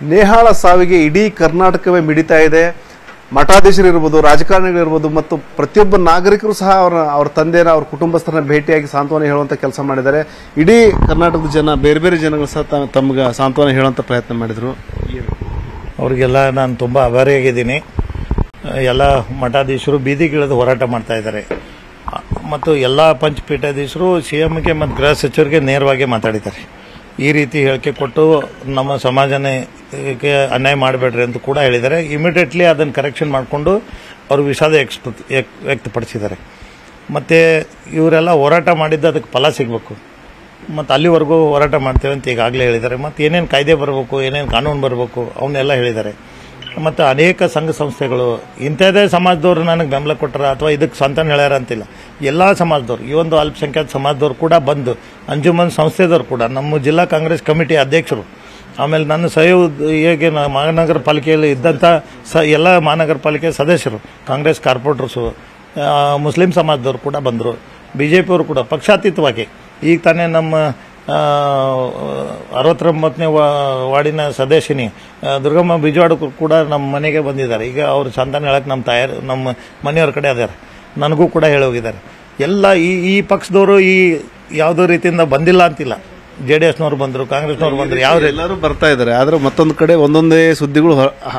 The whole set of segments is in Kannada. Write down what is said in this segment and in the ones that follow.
ನೇಹಾಳ ಸಾವಿಗೆ ಇಡೀ ಕರ್ನಾಟಕವೇ ಮಿಡಿತಾ ಇದೆ. ಮಠಾಧೀಶರಿರ್ಬೋದು, ರಾಜಕಾರಣಿಗಳಿರ್ಬೋದು ಮತ್ತು ಪ್ರತಿಯೊಬ್ಬ ನಾಗರಿಕರು ಸಹ ಅವರ, ಅವ್ರ ತಂದೆನ ಅವ್ರ ಕುಟುಂಬಸ್ಥರನ್ನ ಭೇಟಿಯಾಗಿ ಸಾಂತ್ವನ ಹೇಳುವಂತ ಕೆಲಸ ಮಾಡಿದ್ದಾರೆ. ಇಡೀ ಕರ್ನಾಟಕದ ಜನ, ಬೇರೆ ಬೇರೆ ಜನಗಳು ಸಹ ತಮ್ಗೆ ಸಾಂತ್ವನ ಹೇಳುವಂತ ಪ್ರಯತ್ನ ಮಾಡಿದ್ರು. ಅವರಿಗೆಲ್ಲ ನಾನು ತುಂಬ ಆಭಾರಿಯಾಗಿದ್ದೀನಿ ಎಲ್ಲ ಮಠಾಧೀಶರು ಬೀದಿಗಿಳಿದು ಹೋರಾಟ ಮಾಡ್ತಾ ಇದ್ದಾರೆ. ಮತ್ತು ಎಲ್ಲ ಪಂಚಪೀಠಾಧೀಶರು ಸಿ ಎಮ್ಗೆ ಮತ್ತು ಗೃಹ ಸಚಿವರಿಗೆ ನೇರವಾಗಿ ಮಾತಾಡಿದ್ದಾರೆ. ಈ ರೀತಿ ಹೇಳಿಕೆ ಕೊಟ್ಟು ನಮ್ಮ ಸಮಾಜನೇ ಅನ್ಯಾಯ ಮಾಡಬೇಡ್ರಿ ಅಂತ ಕೂಡ ಹೇಳಿದ್ದಾರೆ. ಇಮಿಡಿಯೇಟ್ಲಿ ಅದನ್ನು ಕರೆಕ್ಷನ್ ಮಾಡಿಕೊಂಡು ಅವರು ವಿಷಾದ ಎಕ್ಸ್ಪ- ವ್ಯಕ್- ವ್ಯಕ್ತಪಡಿಸಿದ್ದಾರೆ. ಮತ್ತು ಇವರೆಲ್ಲ ಹೋರಾಟ ಮಾಡಿದ್ದು ಅದಕ್ಕೆ ಫಲ ಸಿಗಬೇಕು. ಮತ್ತು ಅಲ್ಲಿವರೆಗೂ ಹೋರಾಟ ಮಾಡ್ತೇವೆ ಅಂತ ಈಗಾಗಲೇ ಹೇಳಿದ್ದಾರೆ. ಮತ್ತು ಏನೇನು ಕಾಯ್ದೆ ಬರಬೇಕು, ಏನೇನು ಕಾನೂನು ಬರಬೇಕು ಅವನ್ನೆಲ್ಲ ಹೇಳಿದ್ದಾರೆ. ಮತ್ತು ಅನೇಕ ಸಂಘ ಸಂಸ್ಥೆಗಳು, ಇಂಥದ್ದೇ ಸಮಾಜದವ್ರು ನನಗೆ ಬೆಂಬಲ ಕೊಟ್ಟರ ಅಥವಾ ಇದಕ್ಕೆ ಸ್ವಂತ ಹೇಳ್ಯಾರ ಅಂತಿಲ್ಲ. ಎಲ್ಲ ಸಮಾಜದವ್ರು, ಈ ಒಂದು ಅಲ್ಪಸಂಖ್ಯಾತ ಸಮಾಜದವ್ರು ಕೂಡ ಬಂದು, ಅಂಜುಮನ್ ಸಂಸ್ಥೆದವ್ರು ಕೂಡ, ನಮ್ಮ ಜಿಲ್ಲಾ ಕಾಂಗ್ರೆಸ್ ಕಮಿಟಿ ಅಧ್ಯಕ್ಷರು ಆಮೇಲೆ ನನ್ನ ಸಹಯೋಗ ಹೇಗೆ ಮಹಾನಗರ ಪಾಲಿಕೆಯಲ್ಲಿ ಇದ್ದಂಥ ಸ ಎಲ್ಲ ಮಹಾನಗರ ಪಾಲಿಕೆ ಸದಸ್ಯರು, ಕಾಂಗ್ರೆಸ್ ಕಾರ್ಪೊರೇಟರ್ಸು ಮುಸ್ಲಿಂ ಸಮಾಜದವರು ಕೂಡ ಬಂದರು. ಬಿ ಜೆ ಪಿಯವರು ಕೂಡ ಪಕ್ಷಾತೀತವಾಗಿ. ಈಗ ತಾನೇ ನಮ್ಮ ಅರವತ್ತೊಂಬತ್ತನೇ ವಾರ್ಡಿನ ಸದಸ್ಯನಿ ದುರ್ಗಮ್ಮ ಬಿಜವಾಡ ಕೂಡ ನಮ್ಮ ಮನೆಗೆ ಬಂದಿದ್ದಾರೆ. ಈಗ ಅವರು ಸಂತಾನ ಹೇಳಕ್ಕೆ ನಮ್ಮ ತಾಯರು, ನಮ್ಮ ಮನೆಯವ್ರ ಕಡೆ ಅದಾರೆ. ನನಗೂ ಕೂಡ ಹೇಳೋಗಿದ್ದಾರೆ ಎಲ್ಲ ಈ ಈ ಪಕ್ಷದವರು ಈ ಯಾವುದೋ ರೀತಿಯಿಂದ ಬಂದಿಲ್ಲ ಅಂತಿಲ್ಲ. ಜೆ ಡಿ ಎಸ್ನವ್ರು ಬಂದರು ಕಾಂಗ್ರೆಸ್ನವ್ರು ಬಂದರು ಯಾವ ರೀತಿ ಎಲ್ಲರೂ ಬರ್ತಾ ಇದ್ದಾರೆ ಆದ್ರೆ ಮತ್ತೊಂದು ಕಡೆ ಒಂದೊಂದೇ ಸುದ್ದಿಗಳು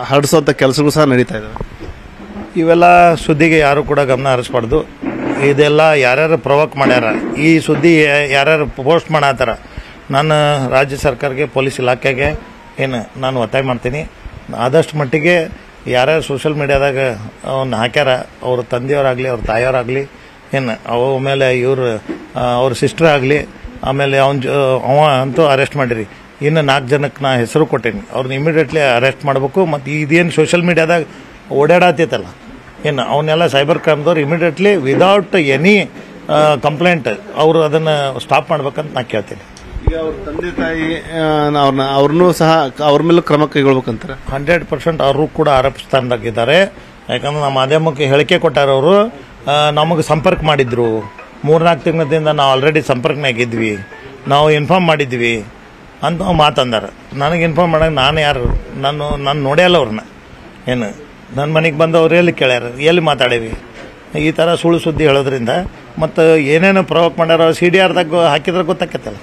ಹರಡಿಸುವಂಥ ಕೆಲಸಗಳು ಸಹ ನಡೀತಾ ಇದ್ದಾವೆ ಇವೆಲ್ಲ ಸುದ್ದಿಗೆ ಯಾರು ಕೂಡ ಗಮನ ಹರಿಸ್ಬಾರ್ದು. ಇದೆಲ್ಲ ಯಾರ್ಯಾರು ಪ್ರವೋಕ್ ಮಾಡ್ಯಾರ ಈ ಸುದ್ದಿ ಯಾರ್ಯಾರು ಪೋಸ್ಟ್ ಮಾಡತ್ತಾರ ನಾನು ರಾಜ್ಯ ಸರ್ಕಾರಕ್ಕೆ ಪೊಲೀಸ್ ಇಲಾಖೆಗೆ ಏನು ನಾನು ಒತ್ತಾಯ ಮಾಡ್ತೀನಿ. ಆದಷ್ಟು ಮಟ್ಟಿಗೆ ಯಾರ್ಯಾರು ಸೋಷಿಯಲ್ ಮೀಡಿಯಾದಾಗ ಅವನ್ನ ಹಾಕ್ಯಾರ ಅವ್ರ ತಂದೆಯವರಾಗಲಿ ಅವ್ರ ತಾಯಿಯವರಾಗಲಿ ಏನು ಅವ ಮೇಲೆ ಇವರು ಅವ್ರ ಸಿಸ್ಟರ್ ಆಗಲಿ ಆಮೇಲೆ ಅವನ ಅವ ಅಂತೂ ಅರೆಸ್ಟ್ ಮಾಡಿರಿ. ಇನ್ನು ನಾಲ್ಕು ಜನಕ್ಕೆ ನಾ ಹೆಸರು ಕೊಟ್ಟೇನಿ. ಅವ್ರನ್ನ ಇಮಿಡಿಯೇಟ್ಲಿ ಅರೆಸ್ಟ್ ಮಾಡಬೇಕು ಮತ್ತು ಇದೇನು ಸೋಷಿಯಲ್ ಮೀಡ್ಯಾದಾಗ ಓಡಾಡತ್ತೈತಲ್ಲ ಏನು ಅವನ್ನೆಲ್ಲ ಸೈಬರ್ ಕ್ರೈಮ್ದವ್ರು ಇಮಿಡಿಯೇಟ್ಲಿ ವಿದೌಟ್ ಎನಿ ಕಂಪ್ಲೇಂಟ್ ಅವರು ಅದನ್ನು ಸ್ಟಾಪ್ ಮಾಡ್ಬೇಕಂತ ನಾ ಕೇಳ್ತೀನಿ. ಈಗ ಅವ್ರ ತಂದೆ ತಾಯಿ ಅವ್ರನ್ನ ಅವ್ರನ್ನೂ ಸಹ ಅವ್ರ ಮೇಲೂ ಕ್ರಮ ಕೈಗೊಳ್ಬೇಕಂತಾರೆ. ಹಂಡ್ರೆಡ್ ಪರ್ಸೆಂಟ್ ಅವರು ಕೂಡ ಆರೋಪ ಸ್ಥಾನದಾಗಿದ್ದಾರೆ ಯಾಕಂದ್ರೆ ನಮ್ಮ ಮಾಧ್ಯಮಕ್ಕೆ ಹೇಳಿಕೆ ಕೊಟ್ಟಾರವರು ನಮಗೆ ಸಂಪರ್ಕ ಮಾಡಿದ್ರು. ಮೂರ್ನಾಲ್ಕು ತಿಂಗಳಿಂದ ನಾವು ಆಲ್ರೆಡಿ ಸಂಪರ್ಕನಾಗಿದ್ವಿ ನಾವು ಇನ್ಫಾರ್ಮ್ ಮಾಡಿದ್ವಿ ಅಂತ ಮಾತಂದಾರೆ. ನನಗೆ ಇನ್ಫಾರ್ಮ್ ಮಾಡಕ್ಕೆ ನಾನು ಯಾರು, ನಾನು ನಾನು ನೋಡ್ಯಲ್ಲ ಅವ್ರನ್ನ. ಏನು? ನನ್ನ ಮನೆಗೆ ಬಂದು ಅವ್ರು ಎಲ್ಲಿ ಕೇಳ್ಯಾರ? ಎಲ್ಲಿ ಮಾತಾಡೇವಿ? ಈ ಥರ ಸುಳ್ಳು ಸುದ್ದಿ ಹೇಳೋದ್ರಿಂದ ಮತ್ತು ಏನೇನು ಪ್ರವೋಕ್ ಮಾಡ್ಯಾರ ಸಿ ಡಿ ಆರ್ದಾಗ ಹಾಕಿದ್ರೆ ಗೊತ್ತಾಕತ್ತಲ್ಲ.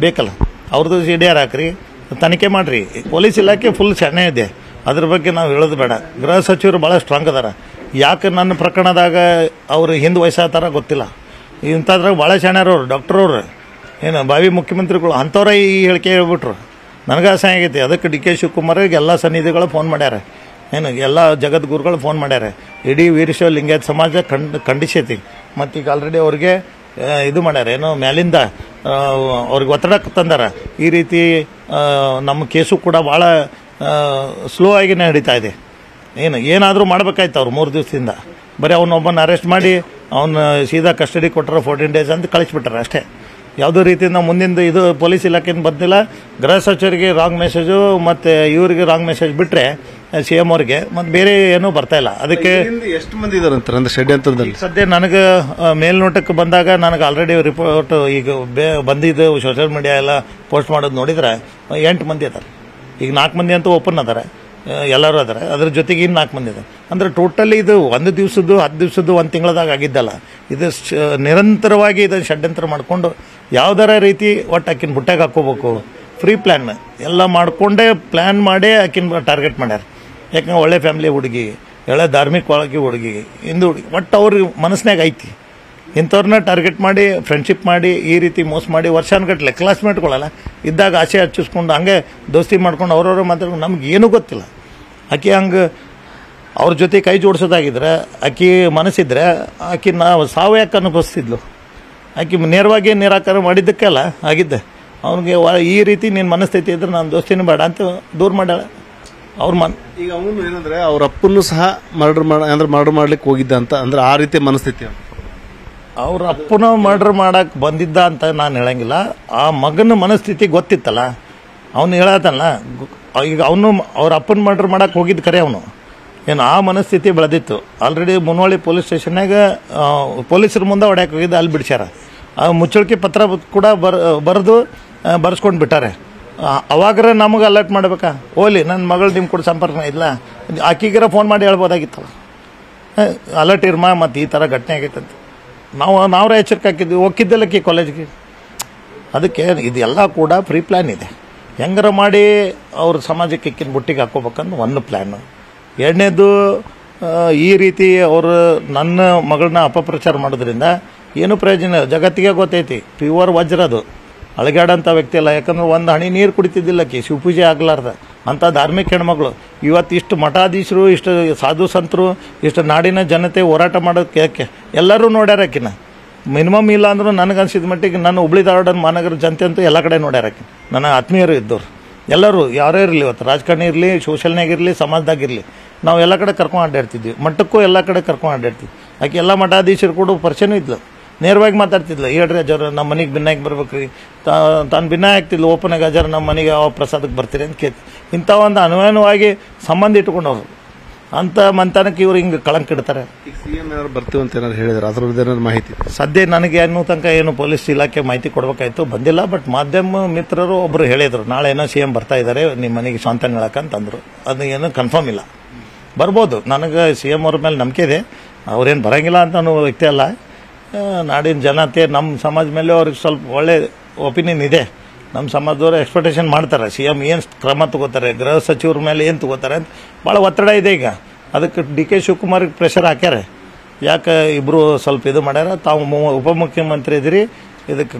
ಬೇಕಲ್ಲ? ಅವ್ರದ್ದು ಸಿ ಡಿ ಆರ್ ಹಾಕ್ರಿ, ತನಿಖೆ ಮಾಡಿರಿ. ಪೊಲೀಸ್ ಇಲಾಖೆ ಫುಲ್ ಸಣ್ಣ ಇದೆ. ಅದ್ರ ಬಗ್ಗೆ ನಾವು ಹೇಳೋದು ಬೇಡ. ಗೃಹ ಸಚಿವರು ಭಾಳ ಸ್ಟ್ರಾಂಗ್ ಅದಾರ. ಯಾಕೆ ನನ್ನ ಪ್ರಕರಣದಾಗ ಅವರು ಹಿಂದೆ ವಯಸ್ಸಾತಾರ ಗೊತ್ತಿಲ್ಲ? ಇಂಥದ್ರಾಗ ಭಾಳ ಶಾಣ್ಯಾರವ್ರು ಡಾಕ್ಟರ್ ಅವ್ರು. ಏನು ಬಾವಿ ಮುಖ್ಯಮಂತ್ರಿಗಳು, ಅಂಥವ್ರ ಈ ಹೇಳಿಕೆ ಹೇಳ್ಬಿಟ್ರು. ನನಗೆ ಆಸೆ ಆಗೈತಿ. ಅದಕ್ಕೆ ಡಿ ಕೆ ಶಿವಕುಮಾರ್ಗೆ ಎಲ್ಲ ಸನ್ನಿಧಿಗಳು ಫೋನ್ ಮಾಡ್ಯಾರ. ಏನು, ಎಲ್ಲ ಜಗದ್ಗುರುಗಳು ಫೋನ್ ಮಾಡ್ಯಾರ. ಇಡೀ ವೀರಶೈವ ಲಿಂಗಾಯತ ಸಮಾಜ ಖಂಡ್, ಖಂಡಿಸೈತಿ. ಮತ್ತು ಈಗ ಆಲ್ರೆಡಿ ಅವ್ರಿಗೆ ಇದು ಮಾಡ್ಯಾರ. ಏನು, ಮ್ಯಾಲಿಂದ ಅವ್ರಿಗೆ ಒತ್ತಡಕ್ಕೆ ತಂದಾರ. ಈ ರೀತಿ ನಮ್ಮ ಕೇಸು ಕೂಡ ಭಾಳ ಸ್ಲೋ ಆಗಿ ನಡೀತಾ ಇದೆ. ಏನು, ಏನಾದರೂ ಮಾಡ್ಬೇಕಾಯ್ತು ಅವ್ರು ಮೂರು ದಿವಸದಿಂದ. ಬರೀ ಅವನೊಬ್ಬನ ಅರೆಸ್ಟ್ ಮಾಡಿ ಅವನ್ನ ಸೀದಾ ಕಸ್ಟಡಿ ಕೊಟ್ಟರೆ ಫೋರ್ಟೀನ್ ಡೇಸ್ ಅಂತ ಕಳಿಸ್ಬಿಟ್ಟಾರೆ ಅಷ್ಟೇ. ಯಾವುದೇ ರೀತಿಯಿಂದ ಮುಂದಿಂದ ಇದು ಪೊಲೀಸ್ ಇಲಾಖೆಯಿಂದ ಬಂದಿಲ್ಲ. ಗೃಹ ಸಚಿವರಿಗೆ ರಾಂಗ್ ಮೆಸೇಜು ಮತ್ತು ಇವರಿಗೆ ರಾಂಗ್ ಮೆಸೇಜ್ ಬಿಟ್ಟರೆ ಸಿ ಎಂ ಅವ್ರಿಗೆ ಮತ್ತು ಬೇರೆ ಏನೂ ಬರ್ತಾ ಇಲ್ಲ. ಅದಕ್ಕೆ ಎಷ್ಟು ಮಂದಿ ಇದಾರಂತಾರೆ ಅಂದ್ರೆ ಷಡ್ಯಂತ್ರದಲ್ಲಿ? ಸದ್ಯ ನನಗೆ ಮೇಲ್ನೋಟಕ್ಕೆ ಬಂದಾಗ ನನಗೆ ಆಲ್ರೆಡಿ ರಿಪೋರ್ಟ್ ಈಗ ಬೇ ಬಂದಿದ್ದು ಸೋಷಿಯಲ್ ಮೀಡಿಯಾ ಎಲ್ಲ ಪೋಸ್ಟ್ ಮಾಡೋದು ನೋಡಿದ್ರೆ ಎಂಟು ಮಂದಿ ಅದಾರೆ ಈಗ ನಾಲ್ಕು ಮಂದಿ ಅಂತೂ ಓಪನ್ ಅದಾರೆ. ಎಲ್ಲರೂ ಅದಾರೆ. ಅದ್ರ ಜೊತೆಗೆ ಇನ್ನು ನಾಲ್ಕು ಮಂದಿ ಇದ್ದಾರೆ ಅಂದರೆ ಟೋಟಲಿ ಇದು ಒಂದು ದಿವಸದ್ದು, ಹತ್ತು ದಿವಸದ್ದು, ಒಂದು ತಿಂಗಳದಾಗ ಆಗಿದ್ದಲ್ಲ. ಇದು ನಿರಂತರವಾಗಿ ಇದನ್ನು ಷಡ್ಯಂತ್ರ ಮಾಡಿಕೊಂಡು ಯಾವ್ದಾರ ರೀತಿ ಒಟ್ಟು ಆಕಿನ ಬುಟ್ಟಾಗ ಹಾಕೋಬೇಕು ಫ್ರೀ ಪ್ಲ್ಯಾನ್ ಎಲ್ಲ ಮಾಡಿಕೊಂಡೇ ಪ್ಲ್ಯಾನ್ ಮಾಡೇ ಆಕಿನ ಟಾರ್ಗೆಟ್ ಮಾಡ್ಯಾರ. ಯಾಕಂದ್ರೆ ಒಳ್ಳೆ ಫ್ಯಾಮಿಲಿ ಹುಡುಗಿ, ಒಳ್ಳೆ ಧಾರ್ಮಿಕ ಒಳಗೆ ಹುಡುಗಿ, ಹಿಂದೂ ಹುಡುಗಿ. ಒಟ್ಟು ಅವ್ರಿಗೆ ಮನಸ್ಸಿನಾಗ ಐತಿ. ಇಂಥವ್ರನ್ನ ಟಾರ್ಗೆಟ್ ಮಾಡಿ ಫ್ರೆಂಡ್ಶಿಪ್ ಮಾಡಿ, ಈ ರೀತಿ ಮೋಸ ಮಾಡಿ ವರ್ಷಾನುಗಟ್ಟಲೆ ಕ್ಲಾಸ್ಮೇಟ್ಗಳಲ್ಲ ಇದ್ದಾಗ ಆಸೆ ಹಚ್ಚಿಸ್ಕೊಂಡು, ಹಂಗೆ ದೋಸ್ತಿ ಮಾಡ್ಕೊಂಡು ಅವ್ರವ್ರು ಮಾತಾಡ್ಕೊಂಡು ನಮ್ಗೆ ಏನೂ ಗೊತ್ತಿಲ್ಲ. ಆಕೆ ಹಂಗೆ ಅವ್ರ ಜೊತೆ ಕೈ ಜೋಡಿಸೋದಾಗಿದ್ರೆ, ಆಕೆ ಮನಸ್ಸಿದ್ರೆ, ಆಕೆ ನಾವು ಸಾವು ಯಾಕೆ ಅನುಭವಿಸ್ತಿದ್ಲು. ಆಕೆ ನೇರವಾಗಿ ನಿರಾಕಾರ ಮಾಡಿದ್ದಕ್ಕೆಲ್ಲ ಆಗಿದ್ದೆ. ಅವ್ನಿಗೆ ಈ ರೀತಿ ನಿನ್ನ ಮನಸ್ಥಿತಿ ಇದ್ರೆ ನಾನು ದೋಸ್ತಿನೂ ಬೇಡ ಅಂತ ದೂರ ಮಾಡ್ಯಾಳ. ಅವ್ರ ಮನ್ ಈಗ ಅವನು ಏನಂದ್ರೆ, ಅವ್ರ ಅಪ್ಪನ್ನು ಸಹ ಮರ್ಡರ್ ಮಾಡ, ಅಂದ್ರೆ ಮರ್ಡರ್ ಮಾಡ್ಲಿಕ್ಕೆ ಹೋಗಿದ್ದ ಅಂತ, ಅಂದ್ರೆ ಆ ರೀತಿ ಮನಸ್ಥಿತಿ. ಅವ್ರ ಅಪ್ಪನ ಮರ್ಡರ್ ಮಾಡಕ್ ಬಂದಿದ್ದ ಅಂತ ನಾನು ಹೇಳಂಗಿಲ್ಲ. ಆ ಮಗನ ಮನಸ್ಥಿತಿ ಗೊತ್ತಿತ್ತಲ್ಲ? ಅವನು ಹೇಳತ್ತಲ್ಲ ಈಗ ಅವನು ಅವ್ರ ಅಪ್ಪನ ಮರ್ಡರ್ ಮಾಡಕ್ ಹೋಗಿದ್ದು ಕರೆ ಅವನು. ಏನು ಆ ಮನಸ್ಥಿತಿ ಬೆಳೆದಿತ್ತು. ಆಲ್ರೆಡಿ ಮುನವಳ್ಳಿ ಪೊಲೀಸ್ ಸ್ಟೇಷನ್ನಾಗ ಪೊಲೀಸರ ಮುಂದೆ ಹೊಡ್ಯಾಕ್ ಹೋಗಿದ್ದು, ಅಲ್ಲಿ ಬಿಡಿಸ್ಯಾರ. ಆ ಮುಚ್ಚಳಿಕೆ ಪತ್ರ ಕೂಡ ಬರ್, ಬರೆದು ಬರ್ಸ್ಕೊಂಡು ಬಿಟ್ಟಾರೆ. ಅವಾಗ್ರೆ ನಮಗೆ ಅಲರ್ಟ್ ಮಾಡ್ಬೇಕಾ? ಓಲಿ ನನ್ನ ಮಗಳು ನಿಮ್ಮ ಕೂಡ ಸಂಪರ್ಕ ಇಲ್ಲ. ಆಕಿಗಿರ ಫೋನ್ ಮಾಡಿ ಹೇಳ್ಬೋದಾಗಿತ್ತಲ್ಲ. ಅಲರ್ಟ್ ಇರ್ಮಾ ಮತ್ತು ಈ ಥರ ಘಟನೆ ಆಗೈತೆ ನಾವು, ನಾವ್ರ ಎಚ್ಚರಿಕೆ ಹಾಕಿದ್ವಿ ಹೋಗಿದ್ದಲ್ಲಕ್ಕಿ ಕಾಲೇಜ್ಗೆ ಅದಕ್ಕೆ ಇದೆಲ್ಲ ಕೂಡ ಪ್ರೀ ಪ್ಲ್ಯಾನ್ ಇದೆ. ಹೆಂಗಾರ ಮಾಡಿ ಅವ್ರ ಸಮಾಜಕ್ಕೆ ಇಕ್ಕಿನ ಬುಟ್ಟಿಗೆ ಹಾಕೋಬೇಕಂದು ಒಂದು ಪ್ಲ್ಯಾನು ಎರಡನೇದು ಈ ರೀತಿ ಅವರು ನನ್ನ ಮಗಳನ್ನ ಅಪಪ್ರಚಾರ ಮಾಡೋದ್ರಿಂದ ಏನು ಪ್ರಯೋಜನ? ಜಗತ್ತಿಗೆ ಗೊತ್ತೈತಿ. ಪ್ಯೂರ್ ವಜ್ರ ಅದು. ವ್ಯಕ್ತಿ ಅಲ್ಲ. ಯಾಕಂದ್ರೆ ಒಂದು ಹಣಿ ನೀರು ಕುಡಿತಿದ್ದಿಲ್ಲಕ್ಕಿ ಶಿವಪೂಜೆ ಆಗ್ಲಾರ್ದ. ಅಂಥ ಧಾರ್ಮಿಕ ಹೆಣ್ಮಗಳು ಇವತ್ತು ಇಷ್ಟು ಮಠಾಧೀಶರು, ಇಷ್ಟು ಸಾಧು ಸಂತರು, ಇಷ್ಟು ನಾಡಿನ ಜನತೆ ಹೋರಾಟ ಮಾಡೋದಕ್ಕೆ ಯಾಕೆ? ಎಲ್ಲರೂ ನೋಡ್ಯಾರ ಆಕಿನ. ಮಿನಿಮಮ್ ಇಲ್ಲ ಅಂದ್ರೂ ನನಗೆ ಅನ್ಸಿದ ಮಟ್ಟಿಗೆ ನನ್ನ ಹುಬ್ಳಿ ಧಾರವಾಡ ಮಹಾನಗರ ಜನತೆ ಅಂತೂ ಎಲ್ಲ ಕಡೆ ನೋಡ್ಯಾರ ಆಕಿ ನನ್ನ ಆತ್ಮೀಯರು ಇದ್ದವ್ರು. ಎಲ್ಲರೂ ಯಾರೇ ಇರಲಿ ಇವತ್ತು, ರಾಜಕಾರಣಿ ಇರಲಿ ಸೋಷಲ್ನಾಗಿರಲಿ ಸಮಾಜದಾಗಿರಲಿ ನಾವು ಎಲ್ಲ ಕಡೆ ಕರ್ಕೊಂಡು ಅಡ್ಡಾಡ್ತಿದ್ವಿ ಮಠಕ್ಕೂ ಎಲ್ಲ ಕಡೆ ಕರ್ಕೊಂಡು ಅಡ್ಡಾಡ್ತಿದ್ವಿ ಆಕೆ ಎಲ್ಲ ಮಠಾಧೀಶರು ಕೂಡ ಪರಿಚಯನೂ ಇದ್ಲು. ನೇರವಾಗಿ ಮಾತಾಡ್ತಿದ್ಲು. ಹೇಳ್ರಿ ಅಜ್ಜಾರ ನಮ್ಮ ಮನೆಗೆ ಭಿನ್ನಾಗಿ ಬರ್ಬೇಕ್ರಿ. ತಾನು ಭಿನ್ನ ಆಗ್ತಿದ್ಲು ಓಪನ್ ಆಗಿ ಅಜ್ಜಾರ ನಮ್ಮ ಮನೆಗೆ ಯಾವ ಪ್ರಸಾದಕ್ಕೆ ಬರ್ತೀರಿ ಅಂತ ಕೇಳ್ತಿ. ಇಂಥ ಒಂದು ಅನುಮಾನವಾಗಿ ಸಂಬಂಧ ಇಟ್ಕೊಂಡವ್ರು. ಅಂತ ಮಂತಾನಕ್ಕೆ ಇವ್ರು ಹಿಂಗೆ ಕಳಂಕ ಇಡ್ತಾರೆ. ಬರ್ತೀವಿ ಅಂತ ಏನಾದ್ರು ಹೇಳಿದ್ರೆ ಅದ್ರದ್ದು ಏನಾದ್ರು ಮಾಹಿತಿ? ಸದ್ಯ ನನಗೆ ಅನ್ನೋ ತನಕ ಏನು ಪೊಲೀಸ್ ಇಲಾಖೆ ಮಾಹಿತಿ ಕೊಡಬೇಕಾಯ್ತು ಬಂದಿಲ್ಲ ಬಟ್ ಮಾಧ್ಯಮ ಮಿತ್ರರು ಒಬ್ಬರು ಹೇಳಿದ್ರು. ನಾಳೆ ಏನೋ ಸಿ ಎಂ ಬರ್ತಾ ಇದ್ದಾರೆ ನಿಮ್ಮ ಮನೆಗೆ ಶಾಂತನ ಹೇಳಕ್ಕಂತಂದ್ರು ಅದು ಏನು ಕನ್ಫರ್ಮ್ ಇಲ್ಲ. ಬರ್ಬೋದು. ನನಗೆ ಸಿ ಎಂ ಅವ್ರ ಮೇಲೆ ನಂಬಿಕೆ ಇದೆ. ಅವ್ರೇನು ಬರಂಗಿಲ್ಲ ಅಂತ ಅನ್ನೋ ವ್ಯಕ್ತಿ ಅಲ್ಲ. ನಾಡಿನ ಜನತೆ ನಮ್ಮ ಸಮಾಜ ಮೇಲೆ ಅವ್ರಿಗೆ ಸ್ವಲ್ಪ ಒಳ್ಳೆ ಒಪಿನಿಯನ್ ಇದೆ. ನಮ್ಮ ಸಮಾಜದವರು ಎಕ್ಸ್ಪೆಕ್ಟೇಷನ್ ಮಾಡ್ತಾರೆ. ಸಿ ಎಂ ಏನು ಕ್ರಮ ತಗೋತಾರೆ? ಗೃಹ ಸಚಿವರ ಮೇಲೆ ಏನು ತಗೋತಾರೆ ಅಂತ ಭಾಳ ಒತ್ತಡ ಇದೆ ಈಗ. ಅದಕ್ಕೆ ಡಿ ಕೆ ಶಿವಕುಮಾರ್ಗೆ ಪ್ರೆಷರ್ ಹಾಕ್ಯಾರೆ. ಯಾಕೆ ಇಬ್ಬರು ಸ್ವಲ್ಪ ಇದು ಮಾಡ್ಯಾರ? ತಾವು ಉಪಮುಖ್ಯಮಂತ್ರಿ ಇದ್ರಿ. ಇದಕ್ಕೆ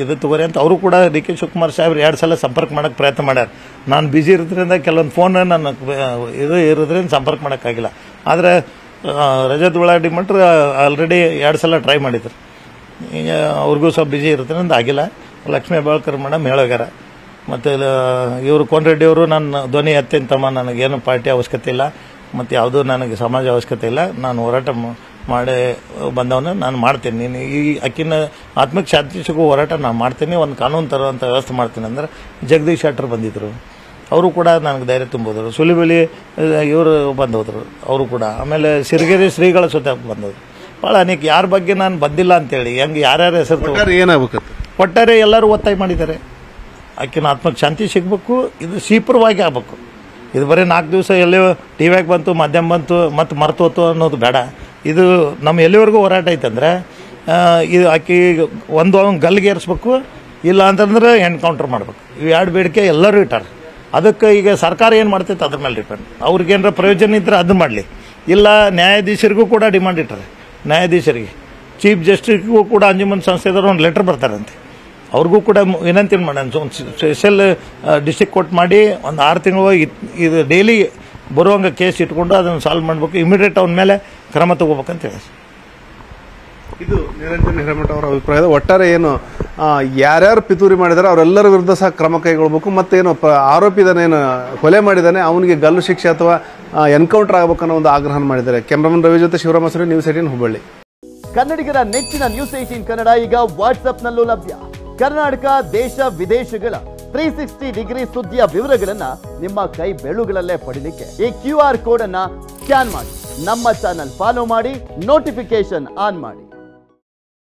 ಇದು ತಗೋರಿ ಅಂತ ಅವರು ಕೂಡ ಡಿ ಕೆ ಶಿವಕುಮಾರ್ ಸಾಹೇಬ್ರು ಎರಡು ಸಲ ಸಂಪರ್ಕ ಮಾಡೋಕೆ ಪ್ರಯತ್ನ ಮಾಡ್ಯಾರ. ನಾನು ಬ್ಯುಸಿ ಇರೋದ್ರಿಂದ ಕೆಲವೊಂದು ಫೋನ್ ನನ್ನ ಇದು ಇರೋದ್ರಿಂದ ಸಂಪರ್ಕ ಮಾಡೋಕ್ಕಾಗಿಲ್ಲ ಆದರೆ ರಜತ್ ಉಳ್ಳಾಗಡ್ಡಿ ಮಟ್ರ ಆಲ್ರೆಡಿ ಎರಡು ಸಲ ಟ್ರೈ ಮಾಡಿದ್ರು. ಈಗ ಅವ್ರಿಗೂ ಸ್ವಲ್ಪ ಬಿಜಿ ಇರೋದ್ರಿಂದ ಆಗಿಲ್ಲ. ಲಕ್ಷ್ಮೀ ಹೆಬ್ಬಾಳ್ಕರ್ ಮೇಡಮ್ ಹೇಳೋಗ್ಯಾರ. ಮತ್ತು ಇವರು ರೆಡ್ಡಿ ಅವರು ನನ್ನ ಧ್ವನಿ ಎತ್ತಿನ ತಮ್ಮ ನನಗೇನು ಪಾರ್ಟಿ ಅವಶ್ಯಕತೆ ಇಲ್ಲ. ಮತ್ತು ಯಾವುದೂ ನನಗೆ ಸಮಾಜ ಅವಶ್ಯಕತೆ ಇಲ್ಲ. ನಾನು ಹೋರಾಟ ಮಾಡಿ ಬಂದವನು, ನಾನು ಮಾಡ್ತೀನಿ. ನೀನು ಈ ಅಕ್ಕಿನ ಆತ್ಮಕ್ಕೆ ಶಾಂತಿ ಸಿಗೋ ಹೋರಾಟ ನಾನು ಮಾಡ್ತೀನಿ. ಒಂದು ಕಾನೂನು ತರುವಂಥ ವ್ಯವಸ್ಥೆ ಮಾಡ್ತೀನಿ. ಅಂದ್ರೆ ಜಗದೀಶ್ ಶೆಟ್ಟರ್ ಬಂದಿದ್ದರು ಅವರು ಕೂಡ ನನಗೆ ಧೈರ್ಯ ತುಂಬೋದ್ರು ಸುಲಿಬೆಲಿ ಇವರು ಬಂದೋದ್ರು. ಅವರು ಕೂಡ. ಆಮೇಲೆ ಸಿರಿಗೆರೆ ಶ್ರೀಗಳ ಸುತ್ತ ಬಂದವರು ಭಾಳ ಅನೇಕ. ಯಾರ ಬಗ್ಗೆ ನಾನು ಬಂದಿಲ್ಲ ಅಂತೇಳಿ ಹೆಂಗೆ ಯಾರ್ಯಾರ ಹೆಸರು ಏನಾಗಬೇಕು ಒಟ್ಟಾರೆ ಎಲ್ಲರೂ ಒತ್ತಾಯ ಮಾಡಿದ್ದಾರೆ. ಆಕಿನ ಆತ್ಮಕ್ಕೆ ಶಾಂತಿ ಸಿಗಬೇಕು ಇದು ಶೀಪ್ರವಾಗಿ ಆಗಬೇಕು. ಇದು ಬರೀ ನಾಲ್ಕು ದಿವಸ ಎಲ್ಲಿ ಟಿವ್ಯಾಗ ಬಂತು ಮಾಧ್ಯಮ ಬಂತು ಮತ್ತು ಮರ್ತೋತು ಅನ್ನೋದು ಬೇಡ. ಇದು ನಮ್ಮ ಎಲ್ಲಿವರೆಗೂ ಹೋರಾಟ ಐತಂದ್ರೆ ಇದು ಆಕಿ ಒಂದು ಗಲ್ಲಿಗೆ ಏರಿಸ್ಬೇಕು ಇಲ್ಲ ಅಂತಂದ್ರೆ ಎನ್ಕೌಂಟ್ರ್ ಮಾಡ್ಬೇಕು. ಇವು ಎರಡು ಬೇಡಿಕೆ ಎಲ್ಲರೂ ಇಟ್ಟಾರೆ. ಅದಕ್ಕೆ ಈಗ ಸರ್ಕಾರ ಏನು ಮಾಡ್ತೈತೆ ಅದ್ರ ಮೇಲೆ ಡಿಪೆಂಡ್ ಅವ್ರಿಗೇನಾರ ಪ್ರಯೋಜನ ಇದ್ರೆ ಅದನ್ನ ಮಾಡಲಿ. ಇಲ್ಲ ನ್ಯಾಯಾಧೀಶರಿಗೂ ಕೂಡ ಡಿಮಾಂಡ್ ಇಟ್ಟರೆ ನ್ಯಾಯಾಧೀಶರಿಗೆ. ಚೀಫ್ ಜಸ್ಟಿಸ್ಗೂ ಕೂಡ ಅಂಜುಮನ್ ಸಂಸ್ಥೆದವ್ರು ಒಂದು ಲೆಟರ್ ಬರ್ತಾರಂತೆ. ಅವ್ರಿಗೂ ಕೂಡ ವಿನಂತಿ ಮಾಡೋಣ ಒಂದು ಸ್ಪೆಷಲ್ ಡಿಸ್ಟಿಕ್ ಕೋರ್ಟ್ ಮಾಡಿ ಒಂದು ಆರು ತಿಂಗಳು ಇದು ಡೈಲಿ ಬರುವಂಗೆ ಕೇಸ್ ಇಟ್ಕೊಂಡು ಅದನ್ನು ಸಾಲ್ವ್ ಮಾಡಬೇಕು. ಇಮಿಡಿಯೇಟ್ ಅವನ ಮೇಲೆ ಕ್ರಮ ತಗೋಬೇಕಂತ ಹೇಳಿ. ಇದು ನಿರಂಜನ್ ಹಿರೇಮಠ ಅವರ ಅಭಿಪ್ರಾಯದ ಒಟ್ಟಾರೆ ಏನು ಯಾರ್ಯಾರು ಪಿತೂರಿ ಮಾಡಿದಾರೆ ಅವರೆಲ್ಲರ ವಿರುದ್ಧ ಸಹ ಕ್ರಮ ಕೈಗೊಳ್ಬೇಕು ಮತ್ತೇನು ಪ, ಆರೋಪಿದನೇನು ಕೊಲೆ ಮಾಡಿದ್ದಾನೆ ಅವನಿಗೆ ಗಲ್ಲು ಶಿಕ್ಷೆ ಅಥವಾ ಎನ್ಕೌಂಟರ್ ಆಗಬೇಕು ಅನ್ನೋ ಒಂದು ಆಗ್ರಹ ಮಾಡಿದ್ದಾರೆ. ಕ್ಯಾಮ್ರಾಮನ್ ರವಿ ಜೊತೆ ಶಿವರಾಮ ಸರಿ ನ್ಯೂಸ್ ಏಟೀನ್ ಹುಬ್ಬಳ್ಳಿ. ಕನ್ನಡಿಗರ ನೆಚ್ಚಿನ ನ್ಯೂಸ್ ಏಟೀನ್ ಕನ್ನಡ ಈಗ ವಾಟ್ಸ್ಆಪ್ನಲ್ಲೂ ಲಭ್ಯ. ಕರ್ನಾಟಕ, ದೇಶ, ವಿದೇಶಗಳ ತ್ರೀ ಸಿಕ್ಸ್ಟಿ ಡಿಗ್ರಿ ಸುದ್ದಿಯ ವಿವರಗಳನ್ನ ನಿಮ್ಮ ಕೈ ಬೆಳುಗಳಲ್ಲೇ ಪಡಿಲಿಕ್ಕೆ ಈ ಕ್ಯೂ ಆರ್ ಕೋಡ್ ಅನ್ನ ಸ್ಕ್ಯಾನ್ ಮಾಡಿ. ನಮ್ಮ ಚಾನಲ್ ಫಾಲೋ ಮಾಡಿ ನೋಟಿಫಿಕೇಶನ್ ಆನ್ ಮಾಡಿ.